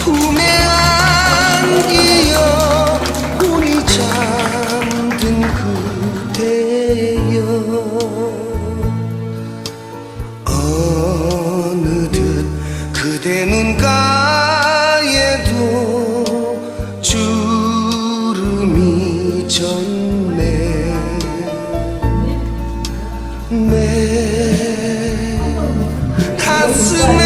품에 안기어 혼이 잠든 그대여. 어느덧 그대 눈가에도 주름이 졌네. 내 가슴에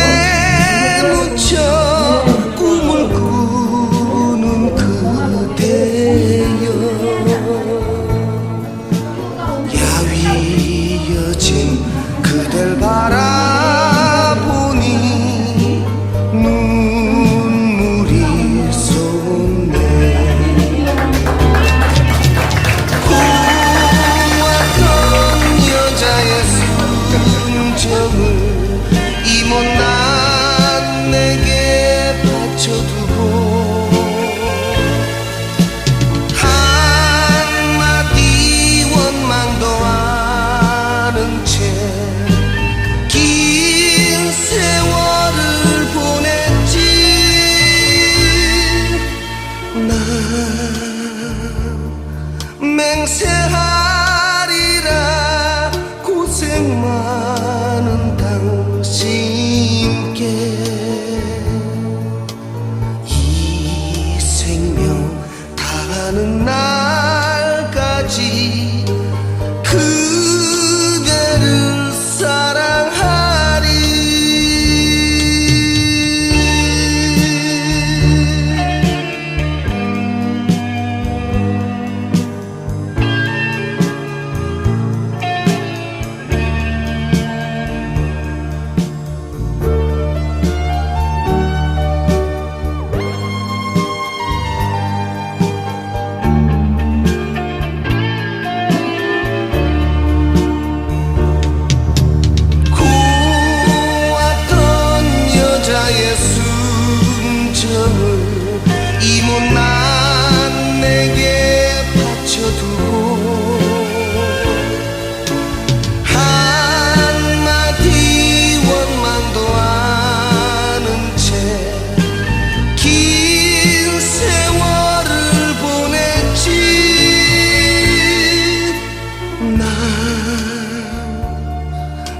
다하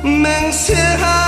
맹세하